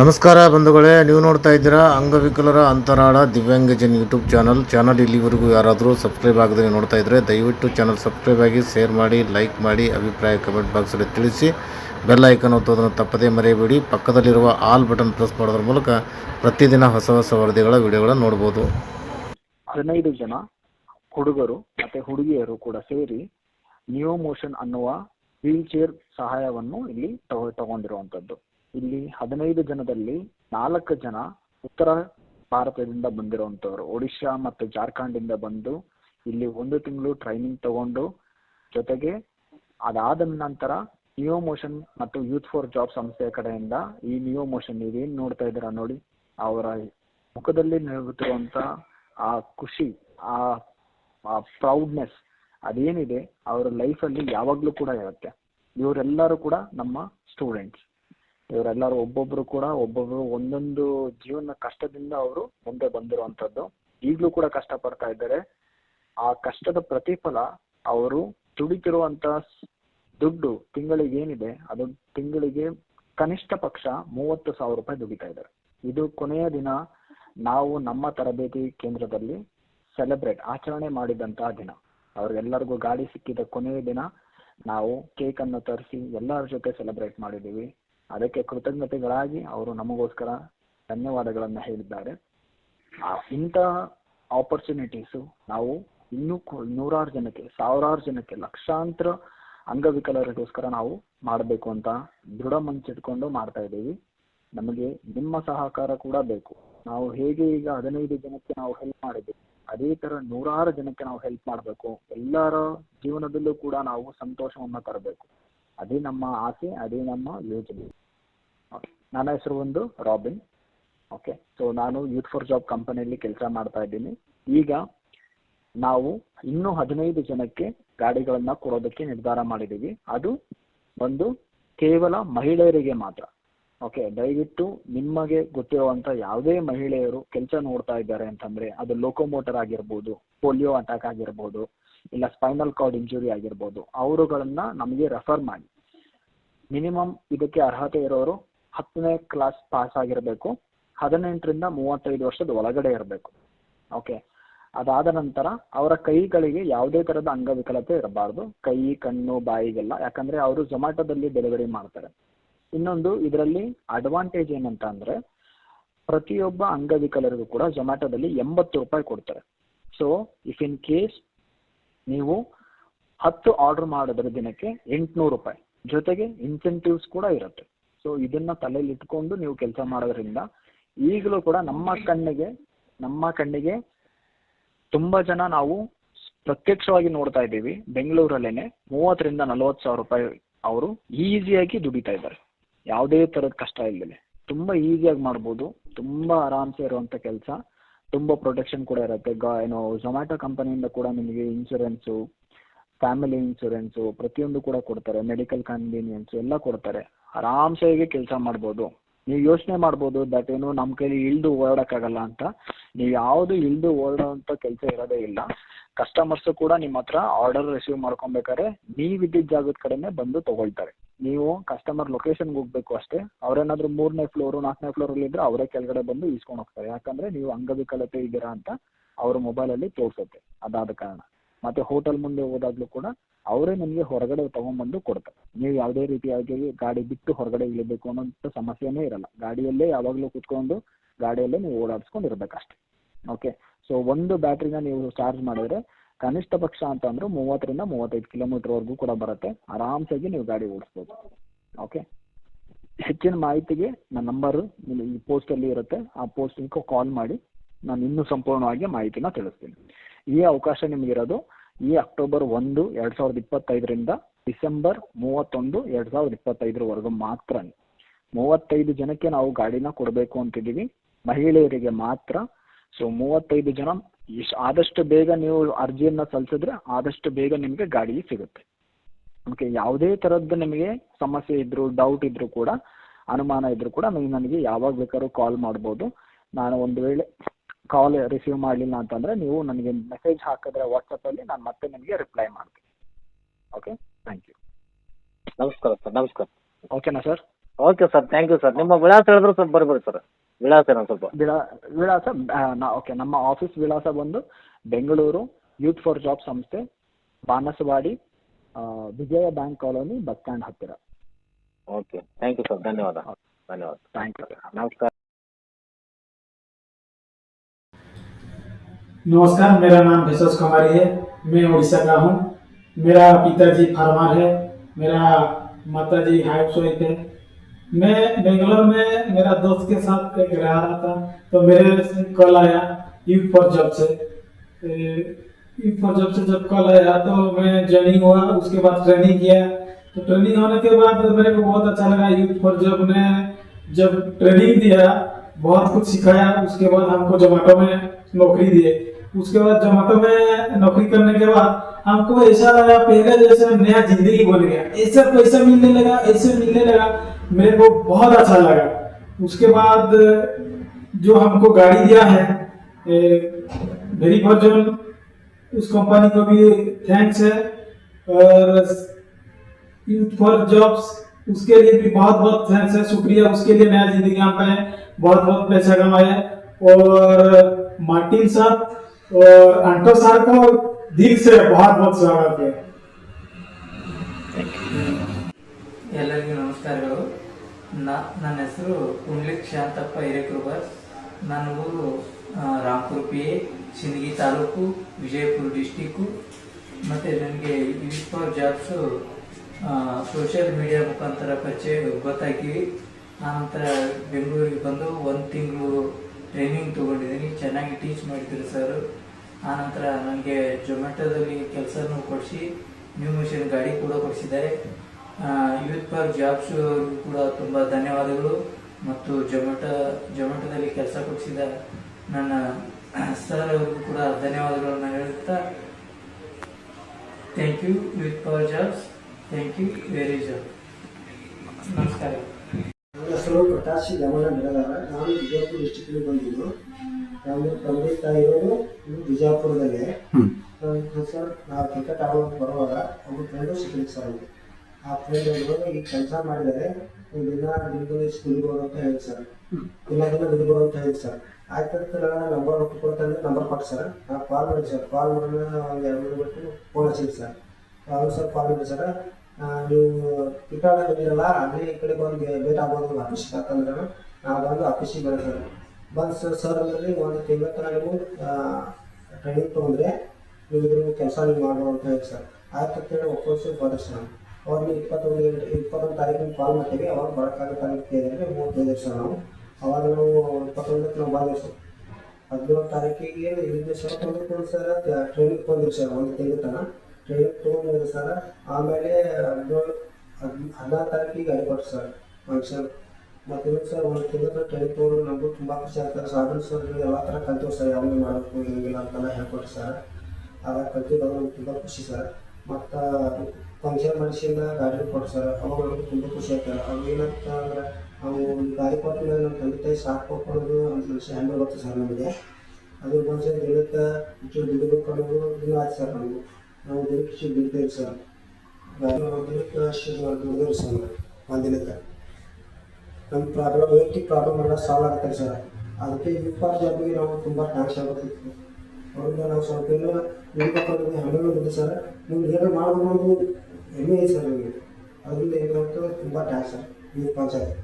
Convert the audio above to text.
ನಮಸ್ಕಾರ ಬಂಧುಗಳೇ, ನೀವು ನೋಡ್ತಾ ಇದ್ದೀರಾ ಅಂಗವಿಕಲರ ಅಂತರಾಳ ದಿವ್ಯಾಂಗಜನ್ ಯೂಟ್ಯೂಬ್ ಚಾನಲ್. ಚಾನಲ್ ಇಲ್ಲಿವರೆಗೂ ಯಾರಾದರೂ ಸಬ್ಸ್ಕ್ರೈಬ್ ಆಗದೆ ನೋಡ್ತಾ ಇದ್ದರೆ ದಯವಿಟ್ಟು ಚಾನಲ್ ಸಬ್ಸ್ಕ್ರೈಬ್ ಆಗಿ, ಶೇರ್ ಮಾಡಿ, ಲೈಕ್ ಮಾಡಿ, ಅಭಿಪ್ರಾಯ ಕಮೆಂಟ್ ಬಾಕ್ಸಲ್ಲಿ ತಿಳಿಸಿ. ಬೆಲ್ ಐಕನ್ ಒತ್ತೋದನ್ನು ತಪ್ಪದೇ ಮರೆಯಬೇಡಿ. ಪಕ್ಕದಲ್ಲಿರುವ ಆಲ್ ಬಟನ್ ಪ್ರೆಸ್ ಮಾಡೋದ್ರ ಮೂಲಕ ಪ್ರತಿದಿನ ಹೊಸ ಹೊಸ ವರದಿಗಳ, ವಿಡಿಯೋಗಳನ್ನು ನೋಡ್ಬೋದು. ಹದಿನೈದು ಜನ ಹುಡುಗರು ಮತ್ತು ಹುಡುಗಿಯರು ಕೂಡ ಸೇರಿ ನ್ಯೂ ಮೋಷನ್ ಅನ್ನುವ ವೀಲ್ ಚೇರ್ ಸಹಾಯವನ್ನು ಇಲ್ಲಿ ತಗೊಂಡಿರುವಂಥದ್ದು ಇಲ್ಲಿ ಹದಿನೈದು ಜನದಲ್ಲಿ ನಾಲ್ಕು ಜನ ಉತ್ತರ ಭಾರತದಿಂದ ಬಂದಿರುವಂತವ್ರು. ಒಡಿಶಾ ಮತ್ತು ಜಾರ್ಖಂಡ್ ಬಂದು ಇಲ್ಲಿ ಒಂದು ತಿಂಗಳು ಟ್ರೈನಿಂಗ್ ತಗೊಂಡು ಜೊತೆಗೆ ಅದಾದ ನಂತರ ನಿಯೋ ಮೋಷನ್ ಮತ್ತು ಯೂತ್ ಫಾರ್ ಜಾಬ್ ಸಂಸ್ಥೆಯ ಕಡೆಯಿಂದ ಈ ನಿಯೋ ಮೋಷನ್ ನೀವೇನ್ ನೋಡ್ತಾ ಇದ್ದೀರಾ ನೋಡಿ, ಅವರ ಮುಖದಲ್ಲಿ ನಿಲ್ಲುತ್ತಿರುವಂತ ಆ ಖುಷಿ, ಆ ಆ ಪ್ರೌಡ್ನೆಸ್ ಅದೇನಿದೆ, ಅವರ ಲೈಫಲ್ಲಿ ಯಾವಾಗಲೂ ಕೂಡ ಇರುತ್ತೆ. ಇವರೆಲ್ಲರೂ ಕೂಡ ನಮ್ಮ ಸ್ಟೂಡೆಂಟ್ಸ್ ಇವರೆಲ್ಲರೂ ಒಬ್ಬೊಬ್ರು ಕೂಡ ಒಬ್ಬೊಬ್ರು ಒಂದೊಂದು ಜೀವನ ಕಷ್ಟದಿಂದ ಅವರು ಮುಂದೆ ಬಂದಿರುವಂತದ್ದು ಈಗಲೂ ಕೂಡ ಕಷ್ಟ ಪಡ್ತಾ ಇದ್ದಾರೆ. ಆ ಕಷ್ಟದ ಪ್ರತಿಫಲ ಅವರು ದುಡಿತಿರುವಂತ ದುಡ್ಡು ತಿಂಗಳಿಗೆ ಏನಿದೆ, ಅದು ತಿಂಗಳಿಗೆ ಕನಿಷ್ಠ ಪಕ್ಷ ಮೂವತ್ತು ಸಾವಿರ ರೂಪಾಯಿ ದುಡಿತಾ ಇದ್ದಾರೆ. ಇದು ಕೊನೆಯ ದಿನ ನಾವು ನಮ್ಮ ತರಬೇತಿ ಕೇಂದ್ರದಲ್ಲಿ ಸೆಲೆಬ್ರೇಟ್, ಆಚರಣೆ ಮಾಡಿದಂತ ದಿನ. ಅವ್ರಿಗೆಲ್ಲರಿಗೂ ಗಾಡಿ ಸಿಕ್ಕಿದ ಕೊನೆಯ ದಿನ ನಾವು ಕೇಕ್ ಅನ್ನು ತರಿಸಿ ಎಲ್ಲರ ಜೊತೆ ಸೆಲೆಬ್ರೇಟ್ ಮಾಡಿದ್ದೀವಿ. ಅದಕ್ಕೆ ಕೃತಜ್ಞತೆಗಳಾಗಿ ಅವರು ನಮಗೋಸ್ಕರ ಧನ್ಯವಾದಗಳನ್ನ ಹೇಳಿದ್ದಾರೆ. ಇಂತಹ ಆಪರ್ಚುನಿಟೀಸು ನಾವು ಇನ್ನೂ ನೂರಾರು ಜನಕ್ಕೆ, ಸಾವಿರಾರು ಜನಕ್ಕೆ, ಲಕ್ಷಾಂತರ ಅಂಗವಿಕಲರಿಗೋಸ್ಕರ ನಾವು ಮಾಡಬೇಕು ಅಂತ ದೃಢ ಮನಸ್ಸಿಟ್ಕೊಂಡು ಮಾಡ್ತಾ ಇದ್ದೀವಿ. ನಮಗೆ ನಿಮ್ಮ ಸಹಕಾರ ಕೂಡ ಬೇಕು. ನಾವು ಹೇಗೆ ಈಗ ಹದಿನೈದು ಜನಕ್ಕೆ ನಾವು ಹೆಲ್ಪ್ ಮಾಡಿದ್ದೀವಿ ಅದೇ ತರ ನೂರಾರು ಜನಕ್ಕೆ ನಾವು ಹೆಲ್ಪ್ ಮಾಡಬೇಕು. ಎಲ್ಲರ ಜೀವನದಲ್ಲೂ ಕೂಡ ನಾವು ಸಂತೋಷವನ್ನು ತರಬೇಕು. ಅದೇ ನಮ್ಮ ಆಸೆ, ಅದೇ ನಮ್ಮ ಯೋಜನೆ. ನನ್ನ ಹೆಸರು ಒಂದು ರಾಬಿನ್. ಓಕೆ ಸೊ ನಾನು ಯೂತ್ ಫಾರ್ ಜಾಬ್ ಕಂಪನಿಯಲ್ಲಿ ಕೆಲಸ ಮಾಡ್ತಾ ಇದ್ದೀನಿ. ಈಗ ನಾವು ಇನ್ನೂ ಹದಿನೈದು ಜನಕ್ಕೆ ಗಾಡಿಗಳನ್ನ ಕೊಡೋದಕ್ಕೆ ನಿರ್ಧಾರ ಮಾಡಿದ್ದೀವಿ. ಅದು ಒಂದು ಕೇವಲ ಮಹಿಳೆಯರಿಗೆ ಮಾತ್ರ. ಓಕೆ ದಯವಿಟ್ಟು ನಿಮಗೆ ಗೊತ್ತಿರುವಂತ ಯಾವುದೇ ಮಹಿಳೆಯರು ಕೆಲಸ ನೋಡ್ತಾ ಇದ್ದಾರೆ ಅಂತಂದ್ರೆ ಅದು ಲೋಕೋಮೋಟರ್ ಆಗಿರ್ಬೋದು, ಪೋಲಿಯೋ ಅಟ್ಯಾಕ್ ಆಗಿರ್ಬೋದು, ಇಲ್ಲ ಸ್ಪೈನಲ್ ಕಾರ್ಡ್ ಇಂಜುರಿ ಆಗಿರ್ಬೋದು, ಅವರುಗಳನ್ನ ನಮಗೆ ರೆಫರ್ ಮಾಡಿ. ಮಿನಿಮಮ್ ಇದಕ್ಕೆ ಅರ್ಹತೆ ಇರೋರು ಹತ್ತನೇ ಕ್ಲಾಸ್ ಪಾಸ್ ಆಗಿರಬೇಕು, ಹದಿನೆಂಟರಿಂದ ಮೂವತ್ತೈದು ವರ್ಷದ ಒಳಗಡೆ ಇರಬೇಕು. ಓಕೆ ಅದಾದ ನಂತರ ಅವರ ಕೈಗಳಿಗೆ ಯಾವುದೇ ತರದ ಅಂಗವಿಕಲತೆ ಇರಬಾರ್ದು. ಕೈ, ಕಣ್ಣು, ಬಾಯಿಗೆಲ್ಲ. ಯಾಕಂದ್ರೆ ಅವರು ಜೊಮ್ಯಾಟೊದಲ್ಲಿ ಡೆಲಿವರಿ ಮಾಡ್ತಾರೆ. ಇನ್ನೊಂದು, ಇದರಲ್ಲಿ ಅಡ್ವಾಂಟೇಜ್ ಏನಂತ ಅಂದ್ರೆ, ಪ್ರತಿಯೊಬ್ಬ ಅಂಗವಿಕಲರಿಗೂ ಕೂಡ ಜೊಮ್ಯಾಟೊದಲ್ಲಿ ಎಂಬತ್ತು ರೂಪಾಯಿ ಕೊಡ್ತಾರೆ. ಸೊ ಇಫ್ ಇನ್ ಕೇಸ್ ನೀವು ಹತ್ತು ಆರ್ಡರ್ ಮಾಡಿದ್ರೆ ದಿನಕ್ಕೆ ಎಂಟುನೂರು ರೂಪಾಯಿ. ಜೊತೆಗೆ ಇನ್ಸೆಂಟಿವ್ಸ್ ಕೂಡ ಇರುತ್ತೆ. ಸೊ ಇದನ್ನ ತಲೆಯಲ್ಲಿ ಇಟ್ಕೊಂಡು ನೀವು ಕೆಲಸ ಮಾಡೋದ್ರಿಂದ ಈಗಲೂ ಕೂಡ ನಮ್ಮ ಕಣ್ಣಿಗೆ ನಮ್ಮ ಕಣ್ಣಿಗೆ ತುಂಬಾ ಜನ ನಾವು ಪ್ರತ್ಯಕ್ಷವಾಗಿ ನೋಡ್ತಾ ಇದ್ದೀವಿ. ಬೆಂಗಳೂರಲ್ಲೇನೆ ಮೂವತ್ತರಿಂದ ನಲವತ್ತು ಸಾವಿರ ರೂಪಾಯಿ ಅವರು ಈಸಿಯಾಗಿ ದುಡಿತಾ ಇದ್ದಾರೆ. ಯಾವುದೇ ತರದ ಕಷ್ಟ ಇಲ್ಲದೆ ತುಂಬಾ ಈಸಿಯಾಗಿ ಮಾಡ್ಬೋದು. ತುಂಬಾ ಆರಾಮ್ಸೆ ಇರುವಂತ ಕೆಲಸ. ತುಂಬಾ ಪ್ರೊಟೆಕ್ಷನ್ ಕೂಡ ಇರುತ್ತೆ. ಗ ಏನು ಝೊಮ್ಯಾಟೊ ಕಂಪನಿಯಿಂದ ಕೂಡ ನಿಮಗೆ ಇನ್ಶೂರೆನ್ಸು ಫ್ಯಾಮಿಲಿ ಇನ್ಶೂರೆನ್ಸು ಪ್ರತಿಯೊಂದು ಕೂಡ ಕೊಡ್ತಾರೆ ಮೆಡಿಕಲ್ ಕನ್ವೀನಿಯನ್ಸ್ ಎಲ್ಲ ಕೊಡ್ತಾರೆ. ಆರಾಮ್ಸೆ ಕೆಲಸ ಮಾಡ್ಬೋದು. ನೀವು ಯೋಚನೆ ಮಾಡ್ಬೋದು ದಟ್ ಏನು ನಮ್ಮ ಕೈಲಿ ಇಳ್ದು ಓಡಾಡೋಕ್ಕಾಗಲ್ಲ ಅಂತ. ನೀವು ಯಾವುದು ಇಳ್ದು ಓಡೋಂಥ ಕೆಲಸ ಇರೋದೇ ಇಲ್ಲ. ಕಸ್ಟಮರ್ಸ್ ಕೂಡ ನಿಮ್ಮ ಹತ್ರ ಆರ್ಡರ್ ರಿಸೀವ್ ಮಾಡ್ಕೊಬೇಕಾದ್ರೆ ನೀವಿದ್ದಿದ್ದ ಜಾಗದ ಕಡೆನೇ ಬಂದು ತಗೊಳ್ತಾರೆ. ನೀವು ಕಸ್ಟಮರ್ ಲೊಕೇಶನ್ಗೆ ಹೋಗ್ಬೇಕು ಅಷ್ಟೇ. ಅವ್ರೇನಾದ್ರೂ ಮೂರನೇ ಫ್ಲೋರು ನಾಲ್ಕನೇ ಫ್ಲೋರಲ್ಲಿ ಇದ್ರೆ ಅವರೇ ಕೆಳಗಡೆ ಬಂದು ಇಸ್ಕೊಂಡು ಹೋಗ್ತಾರೆ. ಯಾಕಂದ್ರೆ ನೀವು ಅಂಗವಿಕಲತೆ ಇದ್ದೀರಾ ಅಂತ ಅವ್ರ ಮೊಬೈಲಲ್ಲಿ ತೋರಿಸುತ್ತೆ. ಅದಾದ ಕಾರಣ. ಮತ್ತೆ ಹೋಟೆಲ್ ಮುಂದೆ ಹೋದಾಗ್ಲೂ ಕೂಡ ಅವರೇ ನಿಮಗೆ ಹೊರಗಡೆ ತಗೊಂಡ್ಬಂದು ಕೊಡ್ತಾರೆ. ನೀವು ಯಾವುದೇ ರೀತಿಯಾಗಿ ಗಾಡಿ ಬಿಟ್ಟು ಹೊರಗಡೆ ಇಳಿಬೇಕು ಅನ್ನೋಂಥ ಸಮಸ್ಯೆನೇ ಇರಲ್ಲ. ಗಾಡಿಯಲ್ಲೇ ಯಾವಾಗಲೂ ಕುತ್ಕೊಂಡು ಗಾಡಿಯಲ್ಲೇ ನೀವು ಓಡಾಡಿಸ್ಕೊಂಡು ಇರಬೇಕಷ್ಟೆ ಓಕೆ ಸೊ ಒಂದು ಬ್ಯಾಟ್ರಿನ ನೀವು ಚಾರ್ಜ್ ಮಾಡಿದ್ರೆ ಕನಿಷ್ಠ ಪಕ್ಷ ಅಂತ ಅಂದ್ರೆ ಮೂವತ್ತರಿಂದ ಮೂವತ್ತೈದು ಕಿಲೋಮೀಟರ್ವರೆಗೂ ಕೂಡ ಬರುತ್ತೆ. ಆರಾಮ್ಸಾಗಿ ನೀವು ಗಾಡಿ ಓಡಿಸ್ಬೋದು. ಓಕೆ ಹೆಚ್ಚಿನ ಮಾಹಿತಿಗೆ ನನ್ನ ನಂಬರು ಈ ಪೋಸ್ಟಲ್ಲಿ ಇರುತ್ತೆ. ಆ ಪೋಸ್ಟಿಗೆ ಕಾಲ್ ಮಾಡಿ. ನಾನು ಇನ್ನೂ ಸಂಪೂರ್ಣವಾಗಿ ಮಾಹಿತಿನ ತಿಳಿಸ್ತೀನಿ. ಈ ಅವಕಾಶ ನಿಮಗಿರೋದು ಈ ಅಕ್ಟೋಬರ್ ಒಂದು ಎರಡು ಸಾವಿರದ ಇಪ್ಪತ್ತೈದರಿಂದ ಡಿಸೆಂಬರ್ ಮೂವತ್ತೊಂದು ಎರಡು ಸಾವಿರದ ಇಪ್ಪತ್ತೈದರವರೆಗೂ ಮಾತ್ರ ಮೂವತ್ತೈದು ಜನಕ್ಕೆ ನಾವು ಗಾಡಿನ ಕೊಡಬೇಕು ಅಂತಿದ್ದೀವಿ. ಮಹಿಳೆಯರಿಗೆ ಮಾತ್ರ. ಸೊ ಮೂವತ್ತೈದು ಜನ ಆದಷ್ಟು ಬೇಗ ನೀವು ಅರ್ಜಿಯನ್ನು ಸಲ್ಲಿಸಿದ್ರೆ ಆದಷ್ಟು ಬೇಗ ನಿಮಗೆ ಗಾಡಿ ಸಿಗುತ್ತೆ. ಓಕೆ ಯಾವುದೇ ಥರದ್ದು ನಿಮಗೆ ಸಮಸ್ಯೆ ಇದ್ದರೂ ಡೌಟ್ ಇದ್ದರೂ ಕೂಡ, ಅನುಮಾನ ಇದ್ದರೂ ಕೂಡ ನೀವು ನನಗೆ ಯಾವಾಗ ಬೇಕಾದ್ರೂ ಕಾಲ್ ಮಾಡ್ಬೋದು. ನಾನು ಒಂದು ವೇಳೆ ಕಾಲ್ ರಿಸೀವ್ ಮಾಡಲಿಲ್ಲ ಅಂತಂದರೆ ನೀವು ನನಗೆ ಮೆಸೇಜ್ ಹಾಕಿದ್ರೆ ವಾಟ್ಸಪ್ಪಲ್ಲಿ ನಾನು ಮತ್ತೆ ನಿಮಗೆ ರಿಪ್ಲೈ ಮಾಡ್ತೀನಿ. ಓಕೆ ಥ್ಯಾಂಕ್ ಯು ನಮಸ್ಕಾರ ಸರ್ ನಮಸ್ಕಾರ. ಓಕೆನಾ sir okay sir thank you sir ನಿಮ್ಮ ವಿಳಾಸ ಹೇಳಿದ್ರೆ ಸ್ವಲ್ಪ ಬರ್ಬೋದು ಸರ್ ವಿಳಾಸ ಏನೋ ಸ್ವಲ್ಪ. ವಿಳಾ ವಿಳಾಸ ನಾ ಓಕೆ ನಮ್ಮ ಆಫೀಸ್ ವಿಳಾಸ ಬಂದು ಬೆಂಗಳೂರು ಯೂತ್ ಫಾರ್ ಜಾಬ್ ಸಂಸ್ಥೆ Banaswadi Vijaya bank colony bus stand ಹತ್ತಿರ. ಓಕೆ ಥ್ಯಾಂಕ್ ಯು ಸರ್ ಧನ್ಯವಾದ. ಧನ್ಯವಾದ. ಥ್ಯಾಂಕ್ ಯು ನಮಸ್ಕಾರ. नमस्कार, मेरा नाम भेषज कुमारी है। मैं उड़ीसा का हूँ। मेरा पिताजी फार्मर है। मेरा माता जी हाउस वाइफ है। मैं बेंगलोर में मेरा दोस्त के साथ एक रह रहा था तो मेरे से कॉल आया यूथ फॉर जॉब से। यूथ फॉर जॉब से जब कॉल आया तो मैं ज्वाइनिंग हुआ, उसके बाद ट्रेनिंग किया। तो ट्रेनिंग होने के बाद मेरे को बहुत अच्छा लगा यूथ फॉर जॉब ने जब ट्रेनिंग दिया, बहुत कुछ सिखाया, उसके बाद हमको जोमेटो में नौकरी दिए। उसके बाद जोमेटो में नौकरी करने के बाद हमको ऐसा लगा, पहले जैसे नया ज़िंदगी बन गया, ऐसा पैसा मिलने लगा, ऐसे मिलने लगा, मेरे को बहुत अच्छा लगा। उसके बाद, जो हमको गाड़ी दिया है वेरी वर्जन उस कंपनी को भी थैंक्स है, और यूथ फॉर जॉब्स उसके लिए भी बहुत बहुत थैंक्स है, शुक्रिया, उसके लिए नया ज़िंदगी यहाँ पे बहुत बहुत पैसा कमाया और मार्टिन साहब આટલો સારખો દીપ છે ಎಲ್ಲರಿಗೂ ನಮಸ್ಕಾರಗಳು. ನಾ ನನ್ನ ಹೆಸರು ಕುಂಡ್ಲಿ ಶಾಂತಪ್ಪ ಹಿರೇಕೃಬರ್ ನಾನು Rampur P A Sindagi taluk, Vijayapura district ಮತ್ತು ನನಗೆ youth jobs jobs social media ಮುಖಾಂತರ ಪರಿಚಯ ಗೊತ್ತಾಗಿವಿ ಆನಂತರ ಬೆಂಗಳೂರಿಗೆ ಬಂದು ಒಂದು ತಿಂಗಳು ಟ್ರೈನಿಂಗ್ ತೊಗೊಂಡಿದ್ದೀನಿ. ಚೆನ್ನಾಗಿ ಟೀಚ್ ಮಾಡಿದ್ರು ಸರ್ ಆನಂತರ ನನಗೆ ಜೊಮ್ಯಾಟೊದಲ್ಲಿ ಕೆಲಸನೂ ಕೊಡಿಸಿ ನ್ಯೂ ಮಿಷನ್ ಗಾಡಿ ಕೂಡ ಕೊಡಿಸಿದ್ದಾರೆ. ಯೂತ್ ಫಾರ್ ಜಾಬ್ಸ್ ಕೂಡ ತುಂಬ ಧನ್ಯವಾದಗಳು. ಮತ್ತು ಜೊಮ್ಯಾಟೊ ಜೊಮ್ಯಾಟೊದಲ್ಲಿ ಕೆಲಸ ಕೊಡಿಸಿದ ನನ್ನ ಸರ್ ಅವ್ರಿಗೂ ಕೂಡ ಧನ್ಯವಾದಗಳನ್ನು ಹೇಳುತ್ತಾ thank you youth for jobs thank you very job ನಮಸ್ಕಾರ. ನನ್ನ ಹೆಸರು ಪ್ರಕಾಶ್ ಗಮನ ಬಿಡದಾರ ನಾನು ವಿಜಯಪುರ ಡಿಸ್ಟಿಕ್ಕಿಗೆ ಬಂದಿದ್ದು. ನಮ್ಮ ತಂದೆ ತಾಯಿಯವರು ಇಲ್ಲಿ ಬಿಜಾಪುರದಲ್ಲೇ. ನನ್ನ ಸರ್. ನಾವು ಕ್ರಿಕೆಟ್ ಆಡೋದು ಬರುವಾಗ ಒಬ್ಬ ಫ್ರೆಂಡು ಸಿಕ್ಕಿದ್ರು ಸರ್ ಅವ್ರಿಗೆ ಆ ಫ್ರೆಂಡ್ ಅವರು ಈ ಕೆಲಸ ಮಾಡಿದರೆ ನೀವು ದಿನ ದಿನದಲ್ಲಿ ಸ್ಕೂಲ್ಗೆ ಹೋಗೋ ಅಂತ ಹೇಳಿ ಸರ್. ದಿನ ದಿನ ಬರೋ ಅಂತ ಹೇಳಿ ಸರ್. ಆಯ್ತು ನಾನು ನಂಬರ್ ಕೊಡ್ತಂದ್ರೆ ನಂಬರ್ ಕೊಟ್ಟು ಸರ್. ನಾನು ಕಾಲ್ ಮಾಡಿ ಸರ್. ಕಾಲ್ ಮಾಡಿದ್ರೆ ಒಂದು ಎರಡು ಮೂರು ಬಿಟ್ಟು ಫೋನ್ ಹಚ್ಚಿದ್ದು ಸರ್. ಅವ್ರು ಸರ್ ಕಾಲ್ ಮಾಡಿ ಸರ್. ನೀವು ಕ್ರಿಕೆಟ್ ಆಡೋದಿರಲ್ಲ ಅದೇ ಈ ಕಡೆ ಬಂದು ಭೇಟಿ ಆಗ್ಬೋದು ಆಫೀಸ್ಗೆ ಅಂತಂದ್ರೆ ನಾವು ಬಂದು ಆಫೀಸಿಗೆ ಬರೋದು ಬಂದು ಸರ್ ಅಂದ್ರೆ ಒಂದು ತಿಂಗಳ ತನಕ ನೀವು ಟ್ರೈನಿಂಗ್ ತೊಗೊಂಡ್ರೆ ನೀವು ಇದ್ರ ಕೆಲಸ ನೀವು ಮಾಡೋ ಅಂತ ಹೇಳಿ ಸರ್. ಆಯ್ತು ಕೇಳಿ ಒಪ್ಪೋಸಿ ಬಂದ್ರೆ ಸರ್ ಅವ್ರಿಗೆ ಇಪ್ಪತ್ತೊಂದು ಗಂಟೆ ಇಪ್ಪತ್ತೊಂದು ತಾರೀಕಿನ ಕಾಲ್ ಮಾಡ್ತೀವಿ, ಅವಾಗ ಬರೋಕ್ಕಾಗ ಅಂತ ಕೇಳಿದ್ರೆ ಮೂವತ್ತೈದು ಸರ್ ನಾವು. ಅವಾಗ ನಾವು ಇಪ್ಪತ್ತೊಂದಕ್ಕೆ ನಾವು ಬಂದಿವಿ ಸರ್. ಹದಿನೇಳು ತಾರೀಕಿಗೆ ಇಲ್ಲಿಂದ ಸರ್ ತೊಗೊಂಡು ಸರ್ ಟ್ರೈನಿಂಗ್ ತೊಗೊಂಡ್ರಿ ಸರ್, ಒಂದು ತಿಂಗಳ ತನಕ ಟ್ರೈನಿಂಗ್ ತೊಗೊಂಡಿರಿ ಸರ್. ಆಮೇಲೆ ಹದಿನೇಳು, ಹದ್, ಹದಿನಾರು ತಾರೀಕಿಗೆ ಗಾಡಿ ಕೊಟ್ಟು ಸರ್ ಫಂಕ್ಷನ್ ಮತ್ತು ಸರ್, ಒಂದು ತಿಂಗಳ ಟ್ರೈನಿಂಗ್ ತೊಗೊಂಡು ನಮಗೂ ತುಂಬ ಖುಷಿ ಆಗ್ತಾರೆ ಸಾಧನ ಸರ್ ಎಲ್ಲ ಥರ ಕಲ್ತೀವಿ ಸರ್ ಯಾವಾಗ ಮಾಡಬೇಕು ಹಿಂಗಿಲ್ಲ ಅಂತೆಲ್ಲ ಹೇಳ್ಕೊಟ್ರು ಸರ್. ಆಗ ಕಲ್ತಿದ್ದು ನಮ್ಗೆ ತುಂಬ ಖುಷಿ ಸರ್. ಮತ್ತು ಫಂಕ್ಷನ್ ಮಾಡಿಸಿಂದ ಗಾಡಿ ಕೊಟ್ಟು ಸರ್. ಅವಾಗ ನಮ್ಗೆ ತುಂಬ ಖುಷಿ ಆಗ್ತಾರೆ ಅವಾಗ ಏನಂತ ಅಂದ್ರೆ, ನಾವು ಗಾಡಿ ಕೊಟ್ಟಮೇಲೆ ನಮ್ಮ ತಂದೆ ತಾಯಿ ಸಾಕು ಕೊಟ್ಕೊಳ್ಳೋದು ಅಂತ ಹೆಮ್ಮೆ ಬರ್ತದೆ ಸರ್ ನಮಗೆ. ಅದು ಮನುಷ್ಯ ದಿನಕ್ಕೆ ಇಷ್ಟು ದುಡಿಬೇಕು ಅನ್ನೋದು ದಿನ ಆಯ್ತು ಸರ್ ನಮಗೂ. ನಾವು ದಿನಕ್ಕೆ ಇಷ್ಟು ದುಡಿತೇವೆ ಸರ್. ಗಾಡಿ ದಿನಕ್ಕೆ ದುಡಿದೇವೆ ಸರ್ ಒಂದು ದಿನಕ್ಕೆ ನಮ್ಮ ಪ್ರಾಬ್ಲಮ್ ವೈಯಕ್ತಿಕ ಪ್ರಾಬ್ಲಮ್ ಎಲ್ಲ ಸಾಲ್ವ್ ಆಗ್ತಾರೆ ಸರ್. ಅದಕ್ಕೆ ಯೂತ್ ಜಾಬಿಗೆ ನಾವು ತುಂಬ ಟ್ಯಾಕ್ಸ್ ಆಗುತ್ತಿತ್ತು ಅವ್ರಿಂದ ನಾವು ಸ್ವಲ್ಪ ಏನೋ ನಿಮ್ಮ ಹೆಮ್ಮೆ ಇದೆ ಸರ್. ನೀವು ಏನೋ ಮಾಡಬಹುದು ಹೆಮ್ಮೆ ಸರ್ ನಮಗೆ. ಅದರಿಂದ ಏನಾಗ್ತದೆ ತುಂಬ ಟ್ಯಾಕ್ಸ್ ಸರ್. ಯೂತ್ ಪಂಚಾಯತ್